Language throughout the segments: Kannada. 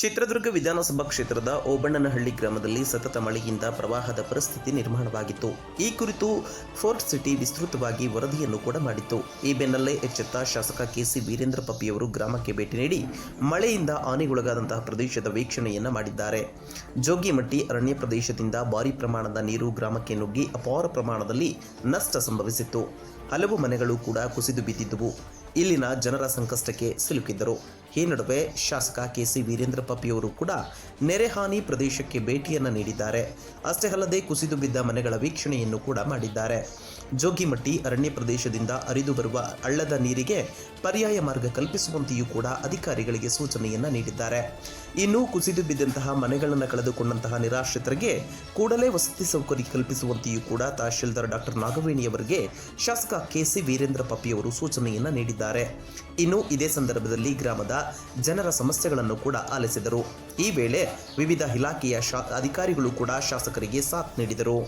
ಚಿತ್ರದುರ್ಗ ವಿಧಾನಸಭಾ ಕ್ಷೇತ್ರದ ಓಬಣ್ಣನಹಳ್ಳಿ ಗ್ರಾಮದಲ್ಲಿ ಸತತ ಮಳೆಯಿಂದ ಪ್ರವಾಹದ ಪರಿಸ್ಥಿತಿ ನಿರ್ಮಾಣವಾಗಿತ್ತು. ಈ ಕುರಿತು ಫೋರ್ಟ್ ಸಿಟಿ ವಿಸ್ತೃತವಾಗಿ ವರದಿಯನ್ನು ಕೂಡ ಮಾಡಿತ್ತು. ಈ ಬೆನ್ನಲ್ಲೇ ಎಚ್ಚೆತ್ತ ಶಾಸಕ ಕೆಸಿ ವೀರೇಂದ್ರ ಪಪ್ಪಿಯವರು ಗ್ರಾಮಕ್ಕೆ ಭೇಟಿ ನೀಡಿ ಮಳೆಯಿಂದ ಹಾನಿಗೊಳಗಾದಂತಹ ಪ್ರದೇಶದ ವೀಕ್ಷಣೆಯನ್ನು ಮಾಡಿದ್ದಾರೆ. ಜೋಗಿಮಟ್ಟಿ ಅರಣ್ಯ ಪ್ರದೇಶದಿಂದ ಭಾರಿ ಪ್ರಮಾಣದ ನೀರು ಗ್ರಾಮಕ್ಕೆ ನುಗ್ಗಿ ಅಪಾರ ಪ್ರಮಾಣದಲ್ಲಿ ನಷ್ಟ ಸಂಭವಿಸಿತ್ತು. ಹಲವು ಮನೆಗಳು ಕೂಡ ಕುಸಿದು ಬಿದ್ದಿದ್ದುವು. ಇಲ್ಲಿನ ಜನರ ಸಂಕಷ್ಟಕ್ಕೆ ಸಿಲುಕಿದ್ದರು. ಈ ನಡುವೆ ಶಾಸಕ ಕೆಸಿ ವೀರೇಂದ್ರ ಪಪ್ಪಿಯವರು ಕೂಡ ನೆರೆಹಾನಿ ಪ್ರದೇಶಕ್ಕೆ ಭೇಟಿಯನ್ನು ನೀಡಿದ್ದಾರೆ. ಅಷ್ಟೇ ಅಲ್ಲದೆ ಕುಸಿದು ಬಿದ್ದ ಮನೆಗಳ ವೀಕ್ಷಣೆಯನ್ನು ಕೂಡ ಮಾಡಿದ್ದಾರೆ. ಜೋಗಿಮಟ್ಟಿ ಅರಣ್ಯ ಪ್ರದೇಶದಿಂದ ಹರಿದು ಬರುವ ಹಳ್ಳದ ನೀರಿಗೆ ಪರ್ಯಾಯ ಮಾರ್ಗ ಕಲ್ಪಿಸುವಂತೆಯೂ ಕೂಡ ಅಧಿಕಾರಿಗಳಿಗೆ ಸೂಚನೆಯನ್ನ ನೀಡಿದ್ದಾರೆ. ಇನ್ನು ಕುಸಿದು ಬಿದ್ದಂತಹ ಮನೆಗಳನ್ನು ಕಳೆದುಕೊಂಡಂತಹ ನಿರಾಶ್ರಿತರಿಗೆ ಕೂಡಲೇ ವಸತಿ ಸೌಕರ್ಯ ಕಲ್ಪಿಸುವಂತೆಯೂ ಕೂಡ ತಹಶೀಲ್ದಾರ್ ಡಾಕ್ಟರ್ ನಾಗವೇಣಿಯವರಿಗೆ ಶಾಸಕ ಕೆಸಿ ವೀರೇಂದ್ರ ಪಪ್ಪಿಯವರು ಸೂಚನೆಯನ್ನ ನೀಡಿದ್ದಾರೆ. ಇನ್ನು ಇದೇ ಸಂದರ್ಭದಲ್ಲಿ ಗ್ರಾಮದ ಜನರ ಸಮಸ್ಯೆಗಳನ್ನು ಕೂಡ ಆಲಿಸಿದರು ಈ ವೇಳೆ ವಿವಿಧ ಇಲಾಖೆಯ ಶಾ ಅಧಿಕಾರಿಗಳು ಕೂಡ ಶಾಸಕರಿಗೆ ಸಾಥ್ ನೀಡಿದರು.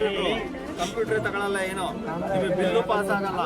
ಕಂಪ್ಯೂಟರ್ ತಗೊಳ್ಳಲ್ಲ ಏನೋ ನಿಮಗೆ ಬಿಲ್ಲು ಪಾಸ್ ಆಗಲ್ಲ